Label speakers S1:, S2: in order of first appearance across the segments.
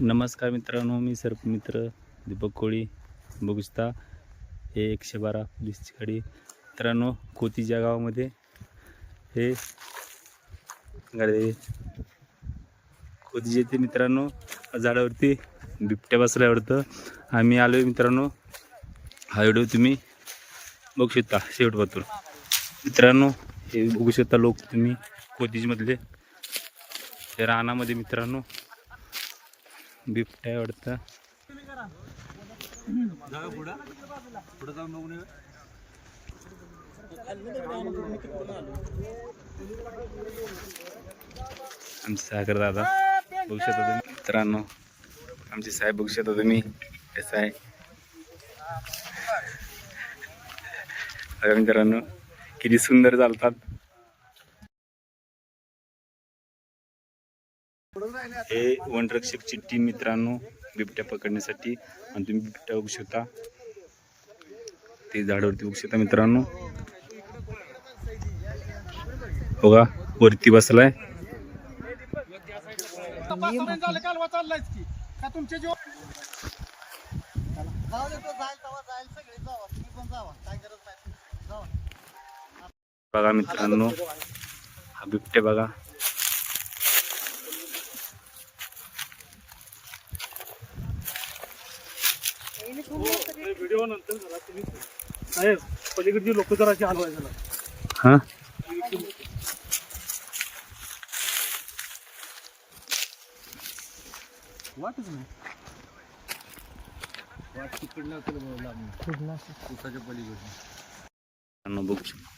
S1: नमस्कार मित्रांनो मी सर्पमित्र दीपक कोळी बघू शकता हे एकशे बारा पोलीसची गाडी मित्रांनो कोतीच्या गावामध्ये हे गाडी कोतीचे ते मित्रांनो झाडावरती बिबट्या बसल्या वाटतं. आम्ही आलो मित्रांनो. हा व्हिडिओ तुम्ही बघू शकता शेवटपासून. मित्रांनो हे बघू शकता लोक तुम्ही कोतीजमधले हे रानामध्ये मित्रांनो बिबट्या वाटतं. आमचे सागर दादा बघू शकता तुम्ही. मित्रांनो आमचे साहेब बघू शकता तुम्ही. कसं आहे? मित्रांनो किती सुंदर चालतात. हे वनरक्षकची टीम मित्रांनो बिबट्या पकडण्यासाठी. आणि तुम्ही बिबट्या बघू शकता. ते झाडावरती बघू शकता मित्रांनो. बघा वरती बसलाय.
S2: बघा मित्रांनो हा बिबट्या बघा का तुमच्या जीव
S3: जाऊ दे तो जाईल तेव्हा जाईल सगळे जावा तुम्ही पण जावा काय गरज नाही जावा
S1: बघा मित्रांनो हा बिबट्या बघा
S2: व्हिडिओ नंतर झाला तुम्ही साहेब पलीकडची लोक जराशी हलवाय झाला.
S1: हा?
S2: वाटच नाही. वाट तिकडनं उसाच्या पलीकडनं.
S1: मित्रांनो बघू शकता.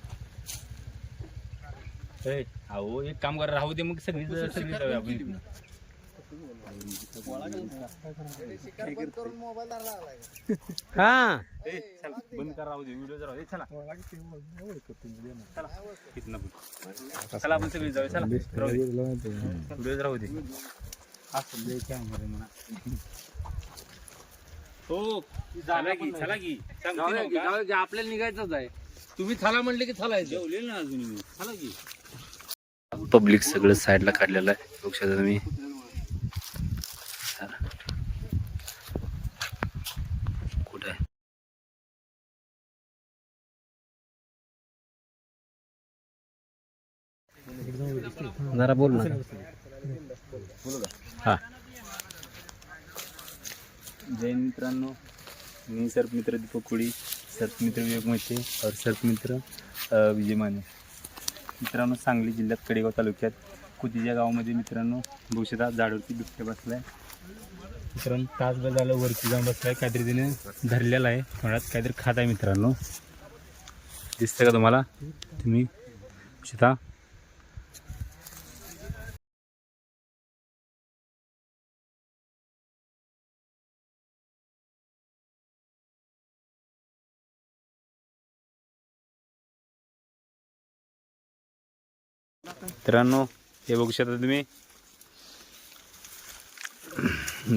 S1: अहो एक काम करा राहू दे मग सगळी सगळी जाऊया आपण इथनं. ए, चला, बंद करा राहू दे व्हिडिओ राहू दे चला. चला इथनं पण. चला आपण सगळी जाऊया चला. राहू दे. व्हिडिओ राहू दे. असं लय camera म्हणा. हो चला की चला की सांगते नव्ह का?
S2: आपल्याला निघायचंच आहे. तुम्ही थाला म्हणले की थालायचं
S1: जेवलेलं ना अजून मी. चला की. पब्लिक सगळं साईडला काढलेलं आहे. बघू शकता तुम्ही. कुठं आहे? जरा बोल ना. हा. जय मित्रांनो. मी सर्पमित्र दीपक कुळी सर्प मित्र विवेक मोहिते और सर्प मित्र विजय माने. मित्रांनो सांगली जिल्ह्यात कडेगाव तालुक्यात कुतीच्या गावामध्ये मित्रांनो भूषेता झाडावरती बिबट्या बसलाय. मित्रांनो तासभर झालं वरती जाऊन बसलाय काहीतरी तिने धरलेला आहे. तोंडात काहीतरी खात आहे मित्रांनो. दिसतं का तुम्हाला? तुम्ही शिता मित्रांनो हे बघू शकता तुम्ही.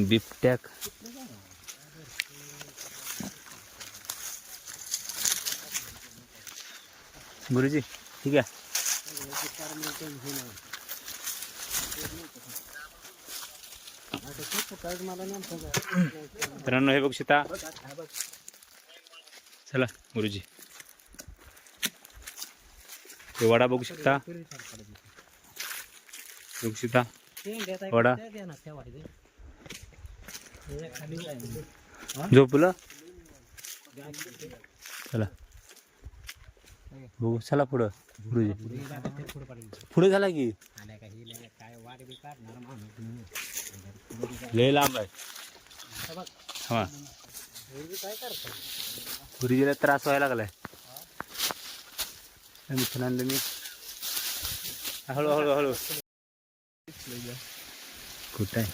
S1: बिबट्याक. गुरुजी ठीक आहे. मित्रांनो हे बघू शकता. चला गुरुजी. हे वडा बघू शकता. रुक्षिता वडा. झोपलं? चला. बघू चला पुढं गुरुजी. पुढे झाला की? लय लांब आहे. हा. गुरुजीला त्रास व्हायला लागलाय. मिथून मी हळू हळू हळू. कुठं आहे?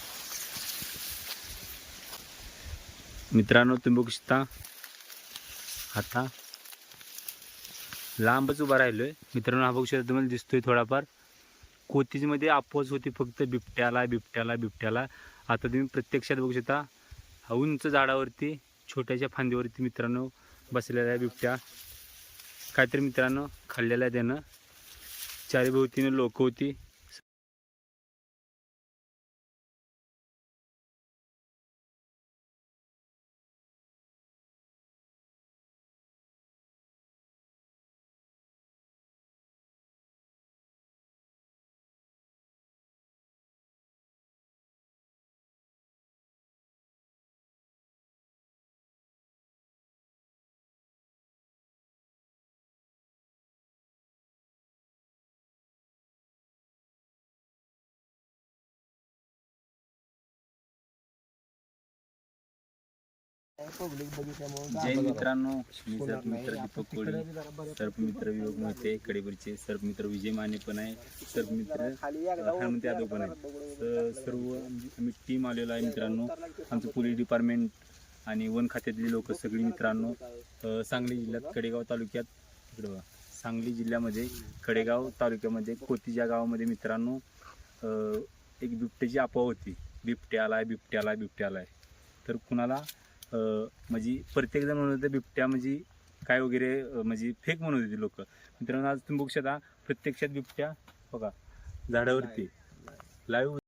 S1: मित्रांनो तुम्ही बघू शकता. आता लांबच उभा राहिलोय. मित्रांनो हा बघू शकता तुम्हाला दिसतोय थोडाफार. कोतीजमध्ये आपोज होती फक्त बिबट्याला बिबट्याला बिबट्याला. आता तुम्ही प्रत्यक्षात बघू शकता उंच झाडावरती छोट्याशा फांदीवरती मित्रांनो बसलेला आहे बिबट्या. काहीतरी मित्रांनो खाल्लेला आहे त्यानं. चारीभोवतीनं लोक होती. जय मित्रांनो मी सर्पमित्र दीपक कोळी. सर्पमित्र वियोग मोहिते कडेवरचे सर्पमित्र विजय माने पण आहे. सर्पमित्र हनुमंत यादव पण आहे. तर सर्व आम्ही टीम आलेलो आहे मित्रांनो. आमचं पोलीस डिपार्टमेंट आणि वन खात्यातले लोक सगळी मित्रांनो सांगली जिल्ह्यात कडेगाव तालुक्यात इकडं. सांगली जिल्ह्यामध्ये कडेगाव तालुक्यामध्ये कोतीच्या गावामध्ये मित्रांनो एक बिबट्याची अफवा होती. बिबट्या आलाय बिबट्या आलाय बिबट्या आलाय तर कुणाला म्हणजे प्रत्येकजण म्हणत होते बिबट्या म्हणजे काय वगैरे म्हणजे फेक म्हणत होते लोक. मित्रांनो आज तुम्ही बघू शकता प्रत्यक्षात बिबट्या बघा झाडावरती. लाईव्ह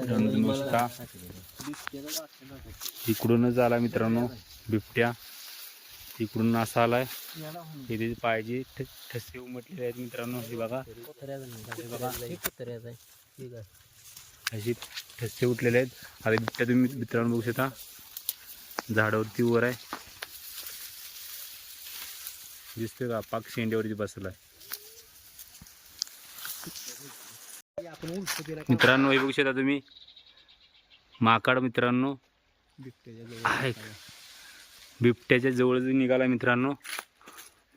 S1: मित्रांनो तुम्ही बघू शकता इकडूनच आला मित्रांनो बिबट्या. इकडून असा आलाय. इथे ठ- ठसे उमटलेले आहेत मित्रांनो हे बघा. हे बघा. अशी ठसे उठलेले आहेत. आता बिबट्या तुम्ही मित्रांनो बघू शकता. झाडावरती वर आहे. दिसतोय का? पाक शेंड्यावरती बसला मित्रांनो हे बघू शकता तुम्ही. माकाड मित्रांनो. बिबट्याच्या जवळ निघाला मित्रांनो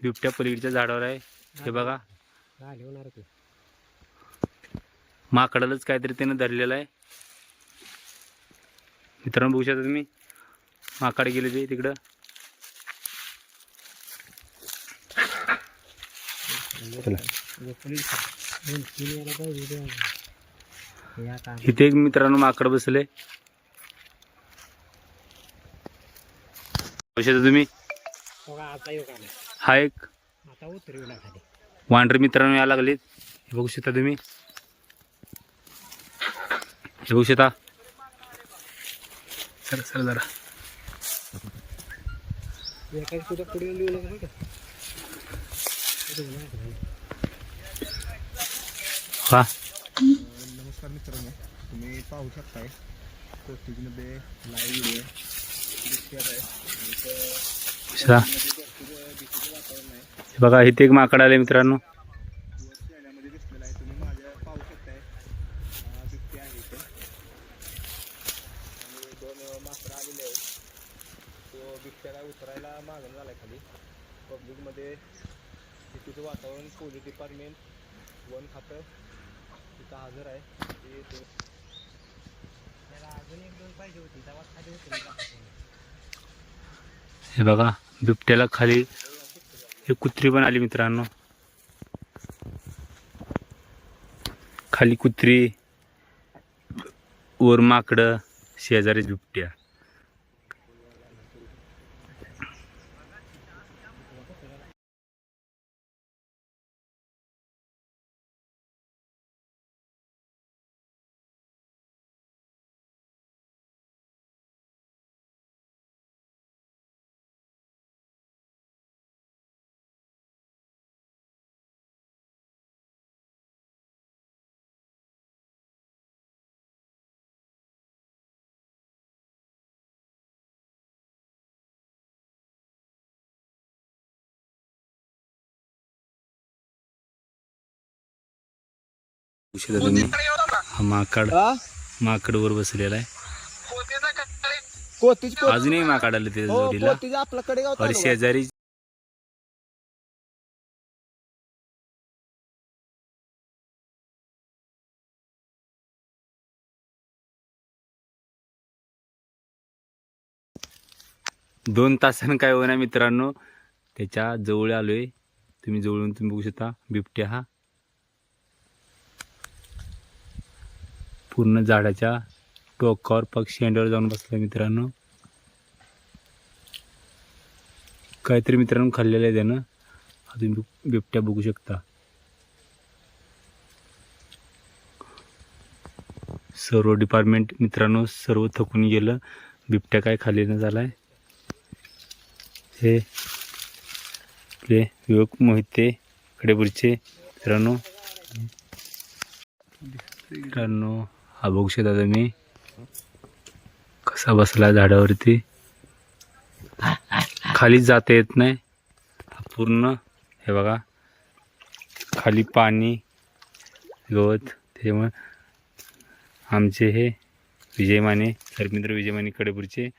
S1: बिबट्या पलीकडच्या झाडावर आहे. हे बघा. माकडालाच काहीतरी त्यानं धरलेलं आहे. मित्रांनो बघू शकता तुम्ही. माकड गेले ते तिकडं. चला. इथे एक मित्रांनो माकड बसले. बघू शकता तुम्ही. हा एक. वांढरे मित्रांनो या लागलेत. हे बघू शकता तुम्ही. हे बघू शकता. सर सर जरा. हा.
S4: नमस्कार मित्रांनो तुम्ही पाहू शकताय कोस्टेजमध्ये लाईव्ह व्हिडिओ आहे.
S1: हे बघा इथे एक माकड आले मित्रांनो
S4: दिवस शहरामध्ये दिसलेला आहे तुम्ही माझ्या पाहू शकताय हा बिबटे आहे इथे आणि दोन माकडं आलेले आहेत तो बिबट्याला उतरायला मागण झाला खाली पब्लिकमध्ये तिथं वातावरण पोलीस डिपार्टमेंट वन खातं तिथं हजर आहे. ते ते
S1: हे बघा बिबट्याला खाली हे कुत्री पण आली मित्रांनो. खाली कुत्री वर माकडं शेजारी बिबट्या. तुम्ही हा माकड. माकड वर बसलेला आहे.
S4: कोतीच
S1: अजूनही माकड आलं त्याच्या
S4: हो
S1: जोडीला.
S4: तालुका.
S1: शेजारी दोन तासानं काय होणार मित्रांनो त्याच्याजवळ आलोय. तुम्ही जवळून तुम्ही बघू शकता. बिबट्या हा. पूर्ण झाडाच्या टोकावर पक्षी अंड्यावर जाऊन बसला मित्रांनो. काहीतरी मित्रांनो खाल्लेलं आहे त्यानं. अजून बिबट्या बघू शकता. सर्व डिपार्टमेंट मित्रांनो सर्व थकून गेलं. बिबट्या काय खाल्लेलं झालाय? हे आपले युवक मोहिते कडेपूरचे मित्रांनो. मित्रांनो हा बघू शकता तुम्ही. कसा बसला झाडावरती. खाली जाता येत नाही. पूर्ण हे बघा. खाली पाणी गवत त्याच्यामुळे आमचे हे विजय माने सरमित्र विजय माने कडेपूरचे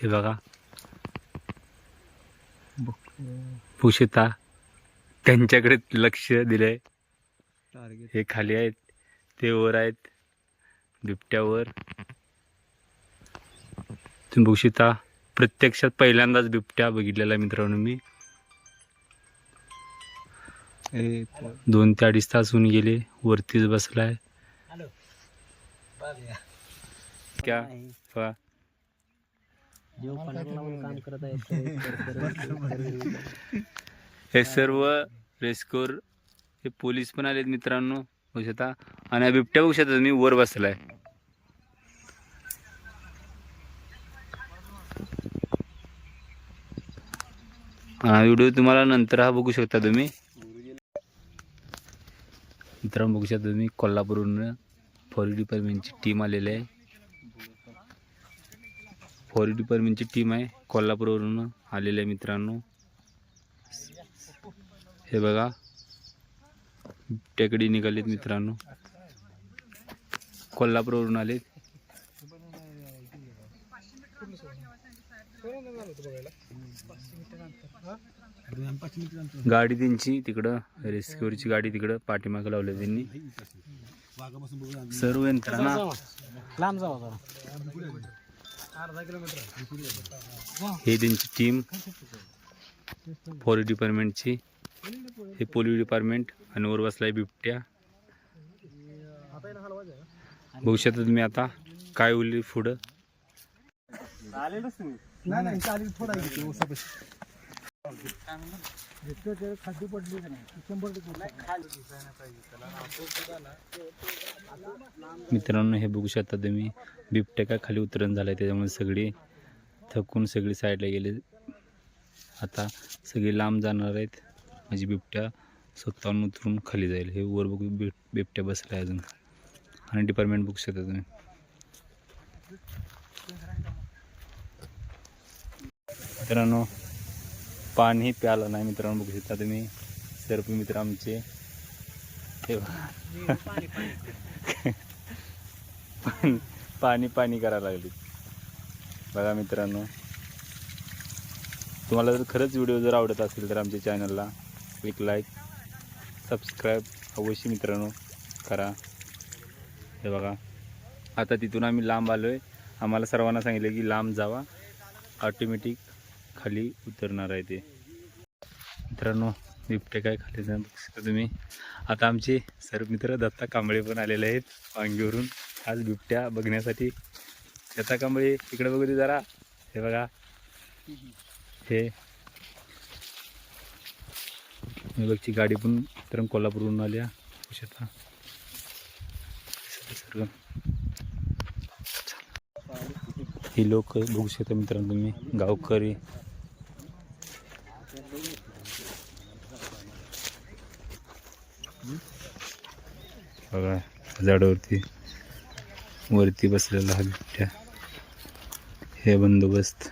S1: हे बघा. पुशता त्यांच्याकडे लक्ष दिलंय.
S4: टार्गेट
S1: हे खाली आहेत ते वर आहेत बिबट्यावर. तुम्ही बघू शकता प्रत्यक्षात पहिल्यांदाच बिबट्या बघितलेला आहे मित्रांनो मी. दोन ते अडीच तास होऊन गेले वरतीच बसलाय. क्या? वा. हे सर्व रेस्कोर हे पोलीस पण आलेत मित्रांनो बघू शकता. आणि हा बिबट्या बघू शकता तुम्ही वर बसलाय. हा व्हिडिओ तुम्हाला नंतर हा बघू शकता तुम्ही. मित्रांनो बघू शकता तुम्ही कोल्हापूरवरून फॉरेस्ट डिपार्टमेंटची टीम आलेली आहे. फॉरेस्ट डिपार्टमेंटची टीम आहे. कोल्हापूरवरून आलेल्या आहे मित्रांनो. हे बघा. टेकडी निघालेत मित्रांनो. कोल्हापूरवरून आलेत. गाडी त्यांची तिकडं रेस्क्यूरची गाडी तिकडं पाठीमागं लावली त्यांनी. सर्व यंत्रणा. हे त्यांची टीम फॉरेस्ट डिपार्टमेंटची हे पोलीस डिपार्टमेंट आणि वर बसलाय बिबट्या. बघू शकता तुम्ही आता काय होईल पुढं?
S3: नाही. नाही जितकं ते खाद्य पडली का नाही शंभर टक्के
S1: मित्रांनो हे बघू शकता तुम्ही बिबट्या काय खाली उतरण झालाय त्याच्यामुळे सगळी थकून सगळी साईडला गेले. आता सगळे लांब जाणार आहेत म्हणजे बिबट्या स्वतःहून उतरून खाली जाईल. हे वर बघू बिब बिबट्या बसलाय अजून. आणि डिपार्टमेंट बघू शकता तुम्ही. मित्रांनो पाणी प्यालं नाही मित्रांनो बघू शकता तुम्ही. सर्प मित्र आमचे. हे बघा. पाणी पाणी पाणी करायला लागली. बघा मित्रांनो. तुम्हाला जर खरंच व्हिडिओ जर आवडत असेल तर आमच्या चॅनलला एक लाईक सबस्क्राईब अवश्य मित्रांनो करा. हे बघा. आता तिथून आम्ही लांब आलो आहे आम्हाला सर्वांना सांगितलं की लांब जावा. ऑटोमॅटिक खाली उतरणार आहे ते. मित्रांनो बिबटे काय खाली जाऊन बघू शकता तुम्ही. आता आमचे सर्वमित्र दत्ता कांबळे पण आलेले आहेत वांगीवरून. आज बिबट्या बघण्यासाठी. दत्ता कांबळे इकडे बघू दे जरा. हे बघा. हे. बघची गाडी पण मित्रांनो कोल्हापूरहून आल्या बघू शकता. सर्व. ही लोक बघू शकता मित्रांनो तुम्ही. गावकरी. बघा झाडावरती वरती बसलेला हा बिबट्या हे बंदोबस्त.